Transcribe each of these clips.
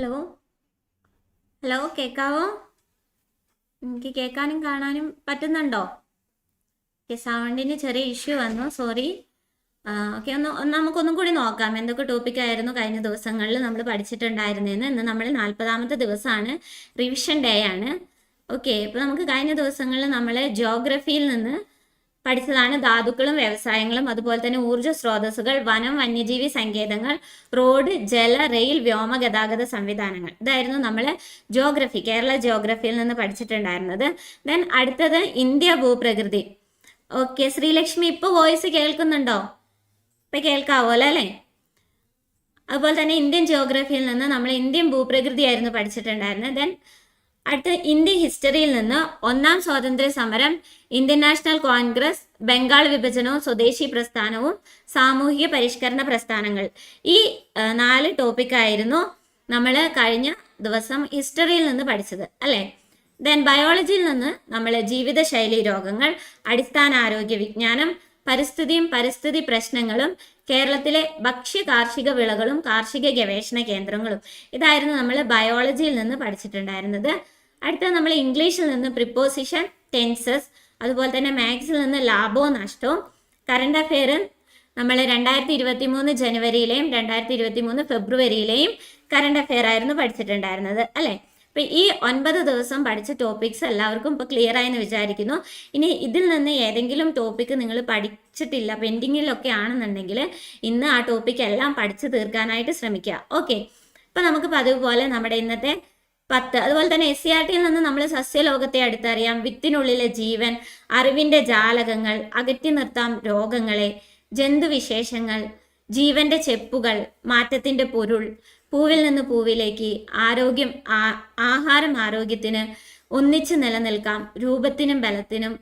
Hello? Hello കേൾക്കാവോ എനിക്ക് കേൾക്കാനും കാണാനും പറ്റുന്നുണ്ടോ? ഓക്കെ സൗണ്ടിന് ചെറിയ ഇഷ്യൂ വന്നു സോറി. ഓക്കെ ഒന്ന് നമുക്കൊന്നും കൂടി നോക്കാം. എന്തൊക്കെ ടോപ്പിക്കായിരുന്നു കഴിഞ്ഞ ദിവസങ്ങളിൽ നമ്മൾ പഠിച്ചിട്ടുണ്ടായിരുന്നതെന്ന് ഇന്ന് നമ്മൾ നാൽപ്പതാമത്തെ ദിവസമാണ്. റിവിഷൻ ഡേ ആണ്. ഓക്കെ ഇപ്പോൾ നമുക്ക് കഴിഞ്ഞ ദിവസങ്ങളിൽ നമ്മൾ ജോഗ്രഫിയിൽ നിന്ന് പഠിച്ചതാണ് ധാതുക്കളും വ്യവസായങ്ങളും അതുപോലെ തന്നെ ഊർജ സ്രോതസ്സുകൾ വനം വന്യജീവി സങ്കേതങ്ങൾ റോഡ് ജല റെയിൽ വ്യോമ ഗതാഗത സംവിധാനങ്ങൾ. ഇതായിരുന്നു നമ്മൾ ജോഗ്രഫി കേരള ജോഗ്രഫിയിൽ നിന്ന് പഠിച്ചിട്ടുണ്ടായിരുന്നത്. ദെൻ അടുത്തത് ഇന്ത്യ ഭൂപ്രകൃതി. ഓക്കെ ശ്രീലക്ഷ്മി ഇപ്പോൾ വോയിസ് കേൾക്കുന്നുണ്ടോ? ഇപ്പം കേൾക്കാവോ അല്ലേ അതുപോലെ തന്നെ ഇന്ത്യൻ ജിയോഗ്രഫിയിൽ നിന്ന് നമ്മൾ ഇന്ത്യൻ ഭൂപ്രകൃതിയായിരുന്നു പഠിച്ചിട്ടുണ്ടായിരുന്നത്. ദെൻ അടുത്ത ഇന്ത്യ ഹിസ്റ്ററിയിൽ നിന്ന് ഒന്നാം സ്വാതന്ത്ര്യ സമരം ഇന്ത്യൻ നാഷണൽ കോൺഗ്രസ് ബംഗാൾ വിഭജനവും സ്വദേശി പ്രസ്ഥാനവും സാമൂഹിക പരിഷ്കരണ പ്രസ്ഥാനങ്ങൾ. ഈ നാല് ടോപ്പിക്കായിരുന്നു നമ്മൾ കഴിഞ്ഞ ദിവസം ഹിസ്റ്ററിയിൽ നിന്ന് പഠിച്ചത് അല്ലേ? ദെൻ ബയോളജിയിൽ നിന്ന് നമ്മൾ ജീവിതശൈലി രോഗങ്ങൾ അടിസ്ഥാന ആരോഗ്യ വിജ്ഞാനം പരിസ്ഥിതിയും പരിസ്ഥിതി പ്രശ്നങ്ങളും കേരളത്തിലെ ഭക്ഷ്യ കാർഷിക വിളകളും കാർഷിക ഗവേഷണ കേന്ദ്രങ്ങളും. ഇതായിരുന്നു നമ്മൾ ബയോളജിയിൽ നിന്ന് പഠിച്ചിട്ടുണ്ടായിരുന്നത്. അടുത്ത നമ്മൾ ഇംഗ്ലീഷിൽ നിന്ന് പ്രിപ്പോസിഷൻ ടെൻസസ് അതുപോലെ തന്നെ മാത്സിൽ നിന്ന് ലാഭവും നഷ്ടവും കറണ്ട് അഫെയർ നമ്മൾ രണ്ടായിരത്തി ഇരുപത്തി മൂന്ന് ജനുവരിയിലെയും രണ്ടായിരത്തി ഇരുപത്തി മൂന്ന് ഫെബ്രുവരിയിലെയും കറണ്ട് അഫെയർ ആയിരുന്നു പഠിച്ചിട്ടുണ്ടായിരുന്നത് അല്ലേ? അപ്പം ഈ ഒൻപത് ദിവസം പഠിച്ച ടോപ്പിക്സ് എല്ലാവർക്കും ഇപ്പോൾ ക്ലിയർ ആയെന്ന് വിചാരിക്കുന്നു. ഇനി ഇതിൽ നിന്ന് ഏതെങ്കിലും ടോപ്പിക്ക് നിങ്ങൾ പഠിച്ചിട്ടില്ല പെൻഡിങ്ങിലൊക്കെ ആണെന്നുണ്ടെങ്കിൽ ഇന്ന് ആ ടോപ്പിക് എല്ലാം പഠിച്ചു തീർക്കാനായിട്ട് ശ്രമിക്കുക. ഓക്കെ ഇപ്പം നമുക്ക് പതിവ് പോലെ നമ്മുടെ ഇന്നത്തെ പത്ത് അതുപോലെ തന്നെ എസ് സി ആർ ടിയിൽ നിന്ന് നമ്മൾ സസ്യലോകത്തെ അടുത്തറിയാം. വിത്തിനുള്ളിലെ ജീവൻ അറിവിന്റെ ജാലകങ്ങൾ അകറ്റി നിർത്താം രോഗങ്ങളെ ജന്തുവിശേഷങ്ങൾ ജീവന്റെ ചെപ്പുകൾ മാറ്റത്തിന്റെ പൊരുൾ പൂവിൽ നിന്ന് പൂവിലേക്ക് ആരോഗ്യം ആഹാരം ആരോഗ്യത്തിന് ഒന്നിച്ചു നിലനിൽക്കാം. രൂപത്തിനും ബലത്തിനും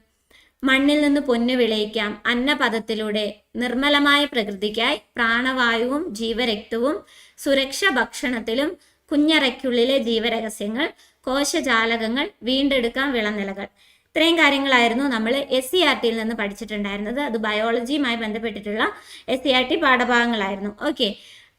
മണ്ണിൽ നിന്ന് പൊന്നു വിളയിക്കാം. അന്നപദത്തിലൂടെ നിർമ്മലമായ പ്രകൃതിക്കായി പ്രാണവായുവും ജീവരക്തവും സുരക്ഷ ഭക്ഷണത്തിലും കുഞ്ഞറയ്ക്കുള്ളിലെ ജീവരഹസ്യങ്ങൾ കോശജാലകങ്ങൾ വീണ്ടെടുക്കാം വിളനിലകൾ. ഇത്രയും കാര്യങ്ങളായിരുന്നു നമ്മൾ എസ് സി ആർ ടിയിൽ നിന്ന് പഠിച്ചിട്ടുണ്ടായിരുന്നത്. അത് ബയോളജിയുമായി ബന്ധപ്പെട്ടിട്ടുള്ള എസ് സി ആർ ടി പാഠഭാഗങ്ങളായിരുന്നു. ഓക്കെ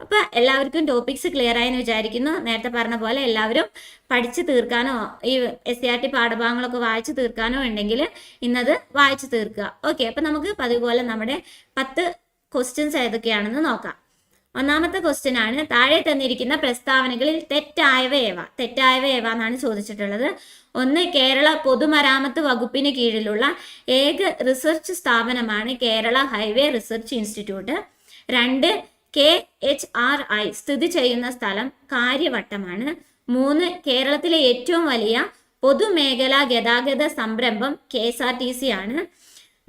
അപ്പോൾ എല്ലാവർക്കും ടോപ്പിക്സ് ക്ലിയർ ആയെന്ന് വിചാരിക്കുന്നു. നേരത്തെ പറഞ്ഞ പോലെ എല്ലാവരും പഠിച്ചു തീർക്കാനോ ഈ എസ് സി ആർ ടി പാഠഭാഗങ്ങളൊക്കെ വായിച്ചു തീർക്കാനോ ഉണ്ടെങ്കിൽ ഇന്നത് വായിച്ചു തീർക്കുക. ഓക്കെ അപ്പം നമുക്ക് പതിവ് പോലെ നമ്മുടെ പത്ത് ക്വസ്റ്റ്യൻസ് ഏതൊക്കെയാണെന്ന് നോക്കാം. ഒന്നാമത്തെ ക്വസ്റ്റ്യൻ ആണ് താഴെ തന്നിരിക്കുന്ന പ്രസ്താവനകളിൽ തെറ്റായവ ഏവ? തെറ്റായവ ഏവ എന്നാണ് ചോദിച്ചിട്ടുള്ളത്. ഒന്ന് കേരള പൊതുമരാമത്ത് വകുപ്പിന് കീഴിലുള്ള ഏക റിസർച്ച് സ്ഥാപനമാണ് കേരള ഹൈവേ റിസർച്ച് ഇൻസ്റ്റിറ്റ്യൂട്ട്. രണ്ട് കെ എച്ച് ആർ ഐ സ്ഥിതി ചെയ്യുന്ന സ്ഥലം കാര്യവട്ടമാണ്. മൂന്ന് കേരളത്തിലെ ഏറ്റവും വലിയ പൊതുമേഖലാ ഗതാഗത സംരംഭം K S R T C ആണ്.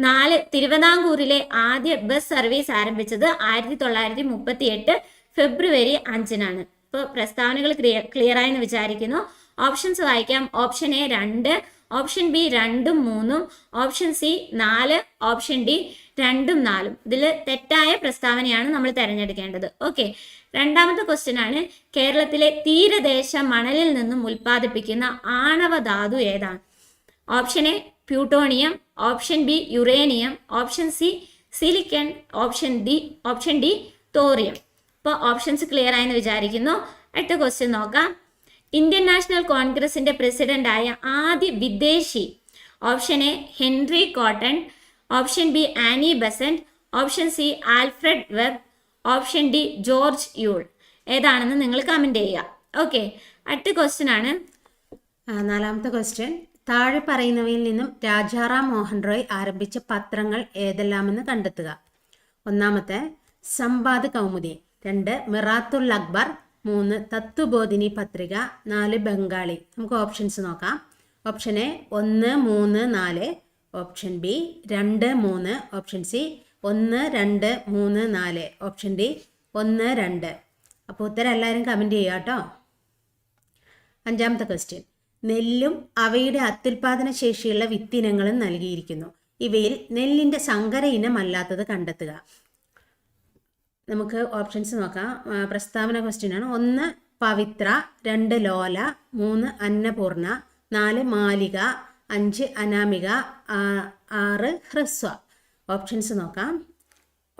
നാല് തിരുവിതാംകൂറിലെ ആദ്യ ബസ് സർവീസ് ആരംഭിച്ചത് ആയിരത്തി തൊള്ളായിരത്തി മുപ്പത്തി എട്ട് ഫെബ്രുവരി അഞ്ചിനാണ്. ഇപ്പോൾ പ്രസ്താവനകൾ ക്ലിയർ ക്ലിയർ ആയെന്ന് വിചാരിക്കുന്നു. ഓപ്ഷൻസ് വായിക്കാം. ഓപ്ഷൻ എ രണ്ട് ഓപ്ഷൻ ബി രണ്ടും മൂന്നും ഓപ്ഷൻ സി നാല് ഓപ്ഷൻ ഡി രണ്ടും നാലും. ഇതിൽ തെറ്റായ പ്രസ്താവനയാണ് നമ്മൾ തിരഞ്ഞെടുക്കേണ്ടത്. ഓക്കെ. രണ്ടാമത്തെ ക്വസ്റ്റ്യൻ ആണ് കേരളത്തിലെ തീരദേശ മണലിൽ നിന്നും ഉൽപ്പാദിപ്പിക്കുന്ന ആണവ ധാതു ഏതാണ്? Option A plutonium option B uranium option C silicon option D option D thorium. ഇപ്പോൾ ഓപ്ഷൻസ് ക്ലിയർ ആയെന്ന് വിചാരിക്കുന്നു. അടുത്ത ക്വസ്റ്റ്യൻ നോക്കാം. ഇന്ത്യൻ നാഷണൽ കോൺഗ്രസിന്റെ പ്രസിഡന്റായ ആദ്യ വിദേശി. Option A Henry Cotton option B Annie Besant option C Alfred Webb option D George Yule. ഏതാണെന്ന് നിങ്ങൾ കമന്റ് ചെയ്യുക. ഓക്കെ അടുത്ത ക്വസ്റ്റ്യൻ ആണ്. നാലാമത്തെ ക്വസ്റ്റ്യൻ താഴെ പറയുന്നവയിൽ നിന്നും രാജാറാം മോഹൻ റോയ് ആരംഭിച്ച പത്രങ്ങൾ ഏതെല്ലാമെന്ന് കണ്ടെത്തുക. ഒന്നാമത്തെ സംവാദ് കൗമുദി. രണ്ട് മിറാത്തുൽ അക്ബർ. മൂന്ന് തത്വബോധിനി പത്രിക നാല് ബംഗാളി. നമുക്ക് ഓപ്ഷൻസ് നോക്കാം. ഓപ്ഷൻ എ ഒന്ന് മൂന്ന് നാല്. ഓപ്ഷൻ ബി രണ്ട് മൂന്ന്. ഓപ്ഷൻ സി ഒന്ന് രണ്ട് മൂന്ന് നാല്. ഓപ്ഷൻ ഡി ഒന്ന് രണ്ട്. അപ്പോൾ ഉത്തരം എല്ലാവരും കമന്റ് ചെയ്യുക കേട്ടോ. അഞ്ചാമത്തെ ക്വസ്റ്റ്യൻ നെല്ലും അവയുടെ അത്യുൽപാദന ശേഷിയുള്ള വിത്തിനങ്ങളും നൽകിയിരിക്കുന്നു. ഇവയിൽ നെല്ലിന്റെ സങ്കര ഇനമല്ലാത്തത് കണ്ടെത്തുക. നമുക്ക് ഓപ്ഷൻസ് നോക്കാം. പ്രസ്താവന ക്വസ്റ്റ്യൻ ആണ്. ഒന്ന് പവിത്ര രണ്ട് ലോല മൂന്ന് അന്നപൂർണ നാല് മാലിക അഞ്ച് അനാമിക ആറ് ഹ്രസ്വ. ഓപ്ഷൻസ് നോക്കാം.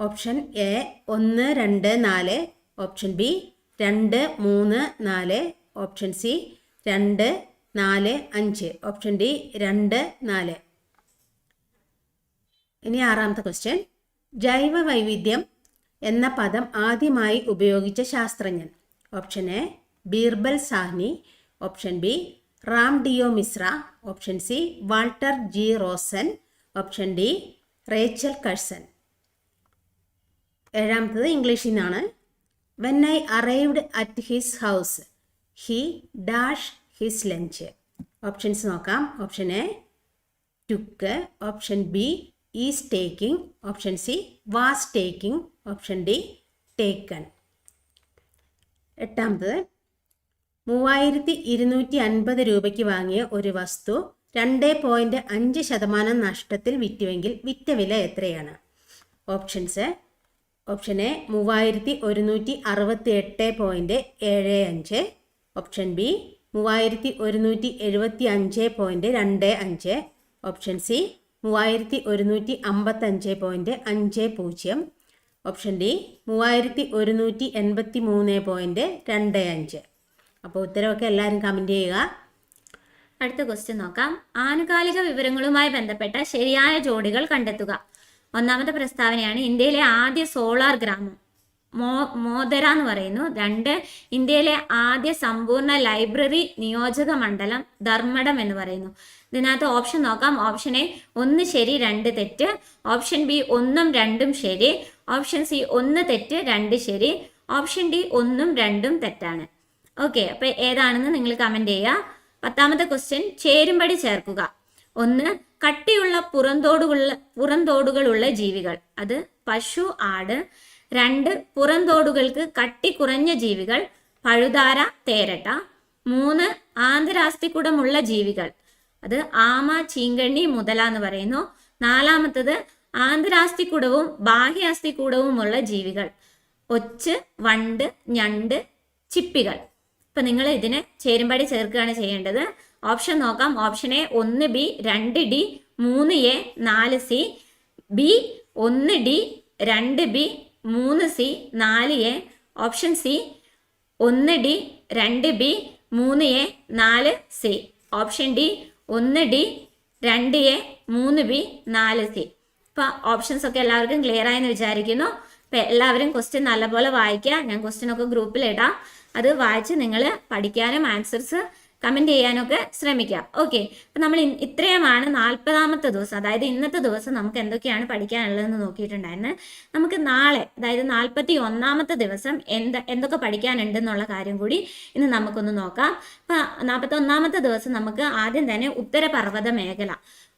ഓപ്ഷൻ എ ഒന്ന് രണ്ട് നാല്. ഓപ്ഷൻ ബി രണ്ട് മൂന്ന് നാല്. ഓപ്ഷൻ സി രണ്ട് നാല് അഞ്ച്. ഓപ്ഷൻ ഡി രണ്ട് നാല്. ഇനി ആറാമത്തെ ക്വസ്റ്റ്യൻ ജൈവ വൈവിധ്യം എന്ന പദം ആദ്യമായി ഉപയോഗിച്ച ശാസ്ത്രജ്ഞൻ. Option A Birbal Sahni. Option B Ram Deo Mishra. Option C Walter G Rosen. Option D Rachel Carson ഏഴാമത്തത് ഇംഗ്ലീഷിൽ നിന്നാണ്. When I arrived at his house he dash his lunch options നോക്കാം. Option A took option B is taking option C was taking option D taken എട്ടാമത്തത് മൂവായിരത്തി ഇരുന്നൂറ്റി അൻപത് രൂപയ്ക്ക് വാങ്ങിയ ഒരു വസ്തു രണ്ട് പോയിന്റ് അഞ്ച് ശതമാനം നഷ്ടത്തിൽ വിറ്റുവെങ്കിൽ വിറ്റ വില എത്രയാണ്? ഓപ്ഷൻസ് ഓപ്ഷൻ എ മൂവായിരത്തി ഒരുന്നൂറ്റി അറുപത്തി എട്ട് പോയിന്റ് ഏഴ് അഞ്ച്. ഓപ്ഷൻ ബി മൂവായിരത്തി ഒരുന്നൂറ്റി എഴുപത്തി അഞ്ച് പോയിന്റ് രണ്ട് അഞ്ച്. ഓപ്ഷൻ സി മൂവായിരത്തി ഒരുന്നൂറ്റി അമ്പത്തഞ്ച് പോയിന്റ് അഞ്ച് പൂജ്യം. ഓപ്ഷൻ ഡി മൂവായിരത്തി ഒരുന്നൂറ്റി എൺപത്തി മൂന്ന് പോയിന്റ് രണ്ട് അഞ്ച്. അപ്പോൾ ഉത്തരവൊക്കെ എല്ലാവരും കമന്റ് ചെയ്യുക. അടുത്ത ക്വസ്റ്റ്യൻ നോക്കാം. ആനുകാലിക വിവരങ്ങളുമായി ബന്ധപ്പെട്ട ശരിയായ ജോഡികൾ കണ്ടെത്തുക. ഒന്നാമത്തെ പ്രസ്താവനയാണ് ഇന്ത്യയിലെ ആദ്യ സോളാർ ഗ്രാമം. മോ മോദര എന്ന് പറയുന്നു. രണ്ട് ഇന്ത്യയിലെ ആദ്യ സമ്പൂർണ ലൈബ്രറി നിയോജക മണ്ഡലം ധർമ്മടം എന്ന് പറയുന്നു. ഇതിനകത്ത് ഓപ്ഷൻ നോക്കാം. ഓപ്ഷൻ എ ഒന്ന് ശരി രണ്ട് തെറ്റ്. ഓപ്ഷൻ ബി ഒന്നും രണ്ടും ശരി. ഓപ്ഷൻ സി ഒന്ന് തെറ്റ് രണ്ട് ശരി. ഓപ്ഷൻ ഡി ഒന്നും രണ്ടും തെറ്റാണ്. ഓക്കെ അപ്പൊ ഏതാണെന്ന് നിങ്ങൾ കമന്റ് ചെയ്യുക. പത്താമത്തെ ക്വസ്റ്റ്യൻ ചേരുംപടി ചേർക്കുക. ഒന്ന് കട്ടിയുള്ള പുറന്തോടുകളുള്ള പുറന്തോടുകളുള്ള ജീവികൾ. അത് പശു ആട്. രണ്ട് പുറന്തോടുകൾക്ക് കട്ടി കുറഞ്ഞ ജീവികൾ പഴുതാര തേരട്ട. മൂന്ന് ആന്തരാസ്തിക്കുടമുള്ള ജീവികൾ. അത് ആമ ചീങ്കണ്ണി മുതല എന്ന് പറയുന്നു. നാലാമത്തത് ആന്തരാസ്തിക്കുടവും ബാഹ്യാസ്തിക്കുടവുമുള്ള ജീവികൾ. ഒച്ച് വണ്ട് ഞണ്ട് ചിപ്പികൾ. ഇപ്പൊ നിങ്ങൾ ഇതിന് ചേരുംപടി ചേർക്കുകയാണ് ചെയ്യേണ്ടത്. ഓപ്ഷൻ നോക്കാം. ഓപ്ഷൻ എ ഒന്ന് ബി രണ്ട് ഡി മൂന്ന് എ നാല് സി. ബി ഒന്ന് ഡി രണ്ട് ബി മൂന്ന് സി നാല് എ ഓപ്ഷൻ സി ഒന്ന് ഡി രണ്ട് ബി മൂന്ന് എ നാല് സി. ഓപ്ഷൻ ഡി ഒന്ന് ഡി രണ്ട് എ മൂന്ന് ബി നാല് സി. ഇപ്പൊ ഓപ്ഷൻസ് ഒക്കെ എല്ലാവർക്കും ക്ലിയർ ആയെന്ന് വിചാരിക്കുന്നു. അപ്പൊ എല്ലാവരും ക്വസ്റ്റ്യൻ നല്ലപോലെ വായിക്കുക. ഞാൻ ക്വസ്റ്റ്യൻ ഒക്കെ ഗ്രൂപ്പിൽ ഇടാം. അത് വായിച്ച് നിങ്ങൾ പഠിക്കാനും ആൻസേഴ്സ് കമന്റ് ചെയ്യാനൊക്കെ ശ്രമിക്കാം. ഓക്കെ അപ്പം നമ്മൾ ഇത്രയുമാണ് നാൽപ്പതാമത്തെ ദിവസം. അതായത് ഇന്നത്തെ ദിവസം നമുക്ക് എന്തൊക്കെയാണ് പഠിക്കാനുള്ളതെന്ന് നോക്കിയിട്ടുണ്ടായിരുന്നു. നമുക്ക് നാളെ അതായത് നാൽപ്പത്തി ഒന്നാമത്തെ ദിവസം എന്ത് എന്തൊക്കെ പഠിക്കാനുണ്ടെന്നുള്ള കാര്യം കൂടി ഇന്ന് നമുക്കൊന്ന് നോക്കാം. അപ്പം നാൽപ്പത്തി ഒന്നാമത്തെ ദിവസം നമുക്ക് ആദ്യം തന്നെ ഉത്തരപർവത മേഖല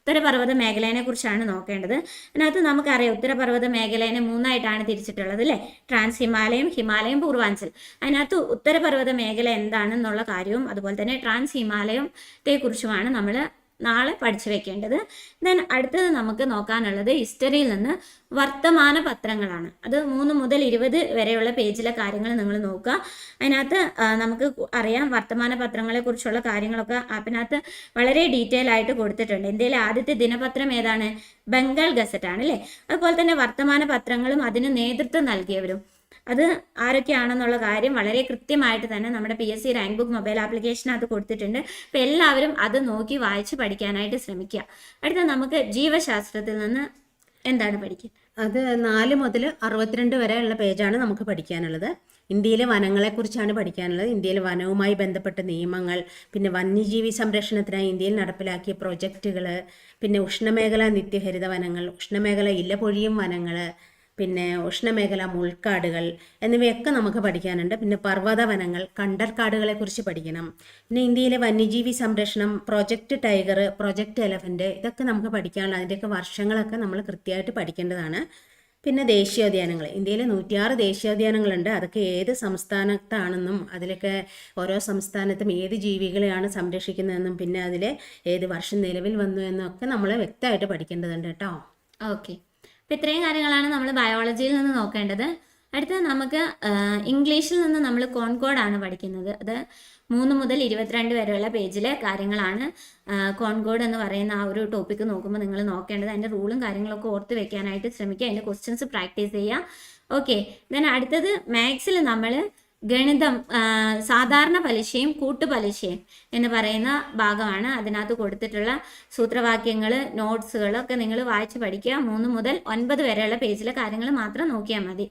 ഉത്തരപർവത മേഖലയെ കുറിച്ചാണ് നോക്കേണ്ടത്. അതിനകത്ത് നമുക്കറിയാം ഉത്തരപർവത മേഖലയെ മൂന്നായിട്ടാണ് തിരിച്ചിട്ടുള്ളത് അല്ലേ? ട്രാൻസ് ഹിമാലയം ഹിമാലയം പൂർവാഞ്ചൽ. അതിനകത്ത് ഉത്തരപർവത മേഖല എന്താണെന്നുള്ള കാര്യവും അതുപോലെ തന്നെ ട്രാൻസ് ഹിമാലയത്തെ കുറിച്ചുമാണ് നമ്മൾ നാളെ പഠിച്ചു വെക്കേണ്ടത്. ദെൻ അടുത്തത് നമുക്ക് നോക്കാനുള്ളത് ഹിസ്റ്ററിയിൽ നിന്ന് വർത്തമാന പത്രങ്ങളാണ്. അത് മൂന്ന് മുതൽ ഇരുപത് വരെയുള്ള പേജിലെ കാര്യങ്ങൾ നിങ്ങൾ നോക്കുക. അതിനകത്ത് നമുക്ക് അറിയാം വർത്തമാന പത്രങ്ങളെക്കുറിച്ചുള്ള കാര്യങ്ങളൊക്കെ അതിനകത്ത് വളരെ ഡീറ്റെയിൽ ആയിട്ട് കൊടുത്തിട്ടുണ്ട്. ഇന്ത്യയിലെ ആദ്യത്തെ ദിനപത്രം ഏതാണ്? ബംഗാൾ ഗസറ്റ് ആണ് അല്ലേ? അതുപോലെ തന്നെ വർത്തമാന പത്രങ്ങളും അതിന് നേതൃത്വം നൽകിയവരും. അത് ആരൊക്കെയാണെന്നുള്ള കാര്യം വളരെ കൃത്യമായിട്ട് തന്നെ നമ്മുടെ P S C rank book mobile ആപ്ലിക്കേഷനകത്ത് കൊടുത്തിട്ടുണ്ട്. അപ്പം എല്ലാവരും അത് നോക്കി വായിച്ച് പഠിക്കാനായിട്ട് ശ്രമിക്കുക അടുത്ത നമുക്ക് ജീവശാസ്ത്രത്തിൽ നിന്ന് എന്താണ് പഠിക്കുക അത് നാല് മുതൽ അറുപത്തിരണ്ട് വരെയുള്ള പേജാണ് നമുക്ക് പഠിക്കാനുള്ളത്. ഇന്ത്യയിലെ വനങ്ങളെക്കുറിച്ചാണ് പഠിക്കാനുള്ളത്. ഇന്ത്യയിലെ വനവുമായി ബന്ധപ്പെട്ട നിയമങ്ങൾ പിന്നെ വന്യജീവി സംരക്ഷണത്തിനായി ഇന്ത്യയിൽ നടപ്പിലാക്കിയ പ്രൊജക്റ്റുകൾ പിന്നെ ഉഷ്ണമേഖല നിത്യഹരിത വനങ്ങൾ ഉഷ്ണമേഖല ഇലപൊഴിയും വനങ്ങൾ പിന്നെ ഉഷ്ണമേഖല മുൾക്കാടുകൾ എന്നിവയൊക്കെ നമുക്ക് പഠിക്കാനുണ്ട്. പിന്നെ പർവത വനങ്ങൾ കണ്ടൽക്കാടുകളെ കുറിച്ച് പഠിക്കണം. പിന്നെ ഇന്ത്യയിലെ വന്യജീവി സംരക്ഷണം പ്രൊജക്റ്റ് ടൈഗർ പ്രൊജക്റ്റ് എലഫന്റ് ഇതൊക്കെ നമുക്ക് പഠിക്കാനുള്ള അതിന്റെയൊക്കെ വർഷങ്ങളൊക്കെ നമ്മൾ കൃത്യമായിട്ട് പഠിക്കേണ്ടതാണ്. പിന്നെ ദേശീയോദ്യാനങ്ങൾ. ഇന്ത്യയിൽ നൂറ്റിയാറ് ദേശീയോദ്യാനങ്ങളുണ്ട്. അതൊക്കെ ഏത് സംസ്ഥാനത്താണെന്നും അതിലൊക്കെ ഓരോ സംസ്ഥാനത്തും ഏത് ജീവികളെയാണ് സംരക്ഷിക്കുന്നതെന്നും പിന്നെ അതിലെ ഏത് വർഷം നിലവിൽ വന്നു എന്നൊക്കെ നമ്മൾ വ്യക്തമായിട്ട് പഠിക്കേണ്ടതുണ്ട് കേട്ടോ. ഓക്കെ അപ്പം ഇത്രയും കാര്യങ്ങളാണ് നമ്മൾ ബയോളജിയിൽ നിന്ന് നോക്കേണ്ടത്. അടുത്തത് നമുക്ക് ഇംഗ്ലീഷിൽ നിന്ന് നമ്മൾ കോൺകോഡാണ് പഠിക്കുന്നത്. അത് മൂന്ന് മുതൽ ഇരുപത്തിരണ്ട് വരെയുള്ള പേജിലെ കാര്യങ്ങളാണ്. കോൺകോഡ് എന്ന് പറയുന്ന ആ ഒരു ടോപ്പിക്ക് നോക്കുമ്പോൾ നിങ്ങൾ നോക്കേണ്ടത്. അതിന്റെ റൂളും കാര്യങ്ങളൊക്കെ ഓർത്ത് വെക്കാനായിട്ട് ശ്രമിക്കുക. അതിന്റെ ക്വസ്റ്റ്യൻസ് പ്രാക്ടീസ് ചെയ്യുക. ഓക്കെ ദെൻ അടുത്തത് മാത്സിൽ നമ്മൾ ഗണിതം സാധാരണ പലിശയും കൂട്ടുപലിശയും എന്ന് പറയുന്ന ഭാഗമാണ് അതിനകത്ത് കൊടുത്തിട്ടുള്ള സൂത്രവാക്യങ്ങൾ നോട്ട്സുകളൊക്കെ നിങ്ങൾ വായിച്ച് പഠിക്കുക. മൂന്ന് മുതൽ ഒൻപത് വരെയുള്ള പേജിലെ കാര്യങ്ങൾ മാത്രം നോക്കിയാൽ മതി.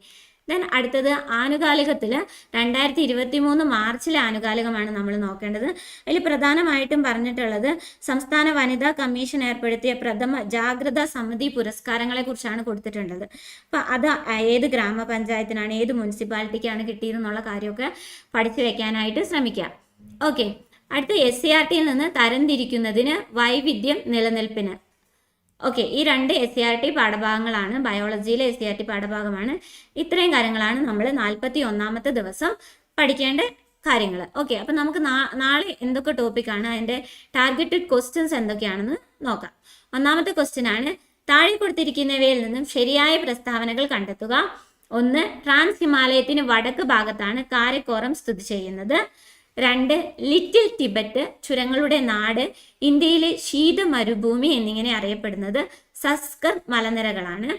ദെൻ അടുത്തത് ആനുകാലികത്തിൽ രണ്ടായിരത്തി ഇരുപത്തി മൂന്ന് മാർച്ചിലെ ആനുകാലികമാണ് നമ്മൾ നോക്കേണ്ടത്. അതിൽ പ്രധാനമായിട്ടും പറഞ്ഞിട്ടുള്ളത് സംസ്ഥാന വനിതാ കമ്മീഷൻ ഏർപ്പെടുത്തിയ പ്രഥമ ജാഗ്രതാ സമിതി പുരസ്കാരങ്ങളെ കുറിച്ചാണ് കൊടുത്തിട്ടുള്ളത്. അപ്പം അത് ഏത് ഗ്രാമപഞ്ചായത്തിനാണ് ഏത് മുനിസിപ്പാലിറ്റിക്കാണ് കിട്ടിയതെന്നുള്ള കാര്യമൊക്കെ പഠിച്ചു വെക്കാനായിട്ട് ശ്രമിക്കാം. ഓക്കെ അടുത്ത എസ് സി ആർ ടിയിൽ നിന്ന് തരംതിരിക്കുന്നതിന് വൈവിധ്യം നിലനിൽപ്പിന്. ഓക്കെ ഈ രണ്ട് എസ് സി ആർ ടി പാഠഭാഗങ്ങളാണ്. ബയോളജിയിലെ എസ് സി ആർ ടി പാഠഭാഗമാണ്. ഇത്രയും കാര്യങ്ങളാണ് നമ്മൾ നാൽപ്പത്തി ഒന്നാമത്തെ ദിവസം പഠിക്കേണ്ട കാര്യങ്ങൾ ഓക്കെ അപ്പം നമുക്ക് നാളെ എന്തൊക്കെ ടോപ്പിക്കാണ് അതിന്റെ ടാർഗറ്റഡ് ക്വസ്റ്റ്യൻസ് എന്തൊക്കെയാണെന്ന് നോക്കാം. ഒന്നാമത്തെ ക്വസ്റ്റ്യൻ ആണ് താഴെ കൊടുത്തിരിക്കുന്നവയിൽ നിന്നും ശരിയായ പ്രസ്താവനകൾ കണ്ടെത്തുക. ഒന്ന് ട്രാൻസ് ഹിമാലയത്തിന് വടക്ക് ഭാഗത്താണ് കാരക്കോറം സ്ഥിതി ചെയ്യുന്നത്. രണ്ട് ലിറ്റിൽ ടിബറ്റ് ചുരങ്ങളുടെ നാട് ഇന്ത്യയിലെ ശീത മരുഭൂമി എന്നിങ്ങനെ അറിയപ്പെടുന്നത് സസ്കർ മലനിരകളാണ്.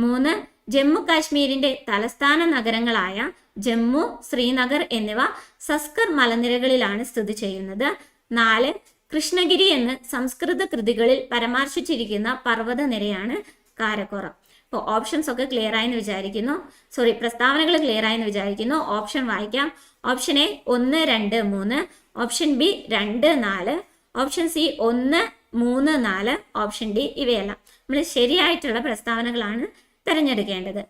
മൂന്ന് ജമ്മു കാശ്മീരിന്റെ തലസ്ഥാന നഗരങ്ങളായ ജമ്മു ശ്രീനഗർ എന്നിവ സസ്കർ മലനിരകളിലാണ് സ്ഥിതി ചെയ്യുന്നത്. നാല് കൃഷ്ണഗിരി എന്ന് സംസ്കൃത കൃതികളിൽ പരാമർശിച്ചിരിക്കുന്ന പർവതനിരയാണ് കാരക്കോറം. അപ്പോൾ ഓപ്ഷൻസ് ഒക്കെ ക്ലിയർ ആയെന്ന് വിചാരിക്കുന്നു. സോറി പ്രസ്താവനകൾ ക്ലിയർ ആയെന്ന് വിചാരിക്കുന്നു. ഓപ്ഷൻ വായിക്കാം. ഓപ്ഷൻ എ ഒന്ന് രണ്ട് മൂന്ന്. ഓപ്ഷൻ ബി രണ്ട് നാല്. ഓപ്ഷൻ സി ഒന്ന് മൂന്ന് നാല്. ഓപ്ഷൻ ഡി ഇവയെല്ലാം. നമ്മൾ ശരിയായിട്ടുള്ള പ്രസ്താവനകളാണ് തിരഞ്ഞെടുക്കേണ്ടത്.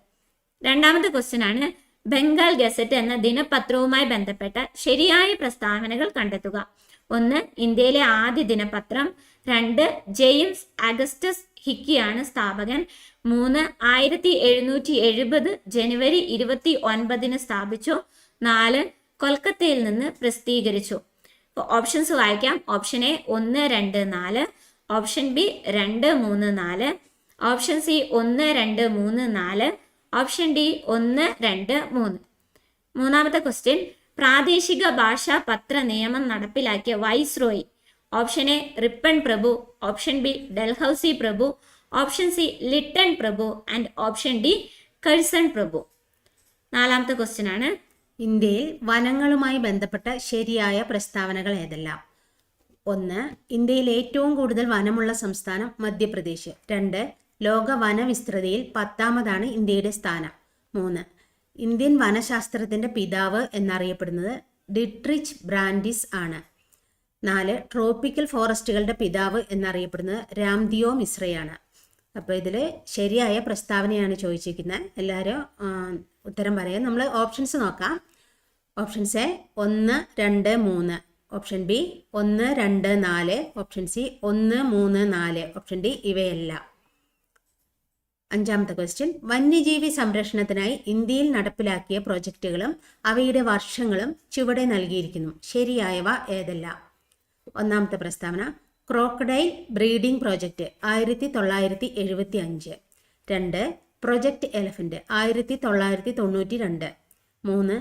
രണ്ടാമത്തെ ക്വസ്റ്റ്യൻ ആണ് ബംഗാൾ ഗസറ്റ് എന്ന ദിനപത്രവുമായി ബന്ധപ്പെട്ട ശരിയായ പ്രസ്താവനകൾ കണ്ടെത്തുക. ഒന്ന് ഇന്ത്യയിലെ ആദ്യ ദിനപത്രം. രണ്ട് ജെയിംസ് അഗസ്റ്റസ് ഹിക്കിയാണ് സ്ഥാപകൻ. മൂന്ന് ആയിരത്തി എഴുന്നൂറ്റി എഴുപത് ജനുവരി ഇരുപത്തി ഒൻപതിന് സ്ഥാപിച്ചു. നാല് കൊൽക്കത്തയിൽ നിന്ന് പ്രസിദ്ധീകരിച്ചു. അപ്പോൾ ഓപ്ഷൻസ് വായിക്കാം. ഓപ്ഷൻ എ ഒന്ന് രണ്ട് നാല്. ഓപ്ഷൻ ബി രണ്ട് മൂന്ന് നാല്. ഓപ്ഷൻ സി ഒന്ന് രണ്ട് മൂന്ന് നാല്. ഓപ്ഷൻ ഡി ഒന്ന് രണ്ട് മൂന്ന്. മൂന്നാമത്തെ ക്വസ്റ്റ്യൻ പ്രാദേശിക ഭാഷാ പത്ര നിയമം നടപ്പിലാക്കിയ viceroy option A Ripon പ്രഭു. ഓപ്ഷൻ ബി ഡൽഹൌസി പ്രഭു. ഓപ്ഷൻ സി ലിട്ടൺ പ്രഭു. ആൻഡ് ഓപ്ഷൻ ഡി കഴ്സൺ പ്രഭു. നാലാമത്തെ ക്വസ്റ്റ്യൻ ആണ്. ഇന്ത്യയിൽ വനങ്ങളുമായി ബന്ധപ്പെട്ട ശരിയായ പ്രസ്താവനകൾ ഏതെല്ലാം? ഒന്ന് ഇന്ത്യയിൽ ഏറ്റവും കൂടുതൽ വനമുള്ള സംസ്ഥാനം മധ്യപ്രദേശ്. രണ്ട് ലോക വനവിസ്തൃതിയിൽ പത്താമതാണ് ഇന്ത്യയുടെ സ്ഥാനം. മൂന്ന് ഇന്ത്യൻ വനശാസ്ത്രത്തിന്റെ പിതാവ് എന്നറിയപ്പെടുന്നത് ഡിട്രിച്ച് ബ്രാൻഡിസ് ആണ്. നാല് ട്രോപ്പിക്കൽ ഫോറസ്റ്റുകളുടെ പിതാവ് എന്നറിയപ്പെടുന്നത് രാംദിയോ മിശ്രയാണ്. അപ്പോൾ ഇതിൽ ശരിയായ പ്രസ്താവനയാണ് ചോദിച്ചിരിക്കുന്നത്. എല്ലാവരും ഉത്തരം പറയാം. നമ്മൾ ഓപ്ഷൻസ് നോക്കാം. ഓപ്ഷൻസ് എ ഒന്ന് രണ്ട് മൂന്ന്. ഓപ്ഷൻ ബി ഒന്ന് രണ്ട് നാല്. ഓപ്ഷൻ സി ഒന്ന് മൂന്ന് നാല്. ഓപ്ഷൻ ഡി ഇവയല്ല. അഞ്ചാമത്തെ ക്വസ്റ്റ്യൻ വന്യജീവി സംരക്ഷണത്തിനായി ഇന്ത്യയിൽ നടപ്പിലാക്കിയ പ്രോജക്റ്റുകളും അവയുടെ വർഷങ്ങളും ചുവടെ നൽകിയിരിക്കുന്നു. ശരിയായവ ഏതെല്ലാം? ഒന്നാമത്തെ പ്രസ്താവന ക്രോക്കഡൈൽ ബ്രീഡിംഗ് പ്രോജക്റ്റ് ആയിരത്തി തൊള്ളായിരത്തി എഴുപത്തി അഞ്ച് രണ്ട് പ്രൊജക്റ്റ് എലഫന്റ് ആയിരത്തി തൊള്ളായിരത്തി തൊണ്ണൂറ്റി രണ്ട് മൂന്ന്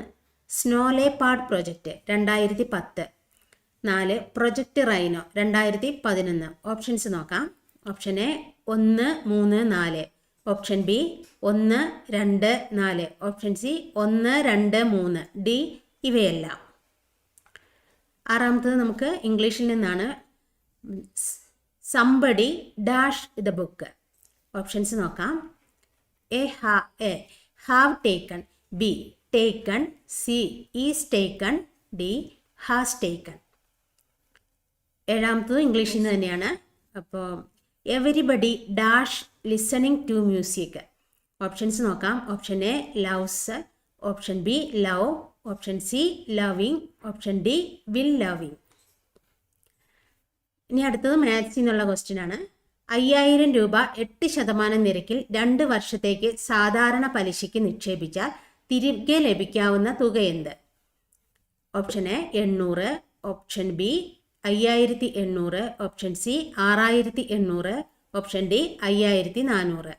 സ്നോലേപാഡ് പ്രോജക്റ്റ് രണ്ടായിരത്തി പത്ത് നാല് പ്രൊജക്റ്റ് റൈനോ രണ്ടായിരത്തി പതിനൊന്ന് ഓപ്ഷൻസ് നോക്കാം. ഓപ്ഷൻ എ ഒന്ന് മൂന്ന് നാല്. ഓപ്ഷൻ ബി ഒന്ന് രണ്ട് നാല്. ഓപ്ഷൻ സി ഒന്ന് രണ്ട് മൂന്ന്. ഡി ഇവയെല്ലാം. ആറാമത്തത് നമുക്ക് ഇംഗ്ലീഷിൽ നിന്നാണ് somebody dash the book options നോക്കാം. A ah A have taken B taken C is taken D has taken ഏഴാമത്തത് ഇംഗ്ലീഷിൽ നിന്ന് തന്നെയാണ്. അപ്പോൾ everybody dash listening to music options നോക്കാം. Option A loves option B love option C loving option D will loving ഇനി അടുത്തത് മാത്സിൽ നിന്നുള്ള question ആണ്. അയ്യായിരം രൂപ എട്ട് ശതമാനം നിരക്കിൽ രണ്ട് വർഷത്തേക്ക് സാധാരണ പലിശയ്ക്ക് നിക്ഷേപിച്ചാൽ തിരികെ ലഭിക്കാവുന്ന തുക എന്ത്? ഓപ്ഷൻ എ എണ്ണൂറ് ഓപ്ഷൻ ബി അയ്യായിരത്തി എണ്ണൂറ് ഓപ്ഷൻ സി ആറായിരത്തി എണ്ണൂറ് ഓപ്ഷൻ ഡി അയ്യായിരത്തി നാനൂറ്.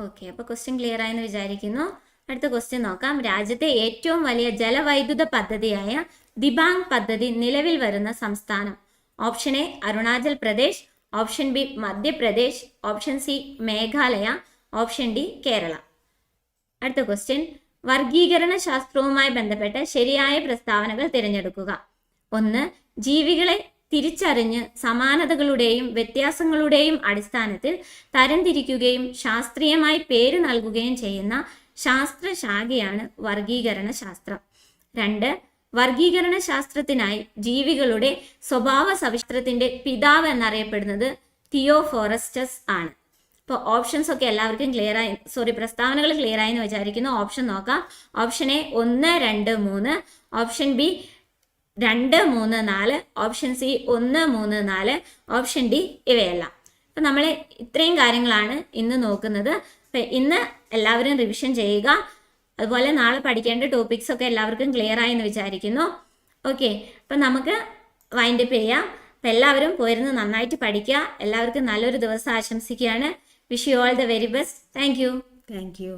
ഓക്കെ അപ്പോൾ ക്വസ്റ്റ്യൻ ക്ലിയർ ആയെന്ന് വിചാരിക്കുന്നു. അടുത്ത ക്വസ്റ്റ്യൻ നോക്കാം. രാജ്യത്തെ ഏറ്റവും വലിയ ജലവൈദ്യുത പദ്ധതിയായ ദിബാങ് പദ്ധതി നിലവിൽ വരുന്ന സംസ്ഥാനം option A Arunachal Pradesh option B Madhya Pradesh option C Meghalaya option D Kerala. അടുത്ത ക്വസ്റ്റ്യൻ വർഗീകരണ ശാസ്ത്രവുമായി ബന്ധപ്പെട്ട ശരിയായ പ്രസ്താവനകൾ തിരഞ്ഞെടുക്കുക. ഒന്ന് ജീവികളെ തിരിച്ചറിഞ്ഞ് സമാനതകളുടെയും വ്യത്യാസങ്ങളുടെയും അടിസ്ഥാനത്തിൽ തരംതിരിക്കുകയും ശാസ്ത്രീയമായി പേര് നൽകുകയും ചെയ്യുന്ന ശാസ്ത്രശാഖയാണ് വർഗീകരണ ശാസ്ത്രം. രണ്ട് വർഗീകരണ ശാസ്ത്രത്തിനായി ജീവികളുടെ സ്വഭാവ സവിശേഷത്തിന്റെ പിതാവ് എന്നറിയപ്പെടുന്നത് തിയോഫോറസ്റ്റസ് ആണ്. ഇപ്പോൾ ഓപ്ഷൻസ് ഒക്കെ എല്ലാവർക്കും ക്ലിയർ ആയി സോറി പ്രസ്താവനകൾ ക്ലിയർ ആയി എന്ന് വിചാരിക്കുന്നു. ഓപ്ഷൻ നോക്കാം. ഓപ്ഷൻ എ ഒന്ന് രണ്ട് മൂന്ന്. ഓപ്ഷൻ ബി രണ്ട് മൂന്ന് നാല്. ഓപ്ഷൻ സി ഒന്ന് മൂന്ന് നാല്. ഓപ്ഷൻ ഡി ഇവയെല്ലാം. അപ്പം നമ്മൾ ഇത്രയും കാര്യങ്ങളാണ് ഇന്ന് നോക്കുന്നത്. ഇന്ന് എല്ലാവരും റിവിഷൻ ചെയ്യുക. അതുപോലെ നാളെ പഠിക്കേണ്ട ടോപ്പിക്സ് ഒക്കെ എല്ലാവർക്കും ക്ലിയർ ആയി എന്ന് വിചാരിക്കുന്നു. ഓക്കെ അപ്പം നമുക്ക് വൈൻഡപ്പ് ചെയ്യാം. അപ്പം എല്ലാവരും പോയിരുന്ന് നന്നായിട്ട് പഠിക്കുക എല്ലാവർക്കും നല്ലൊരു ദിവസം ആശംസിക്കുകയാണ്. Wish you all the very best thank you thank you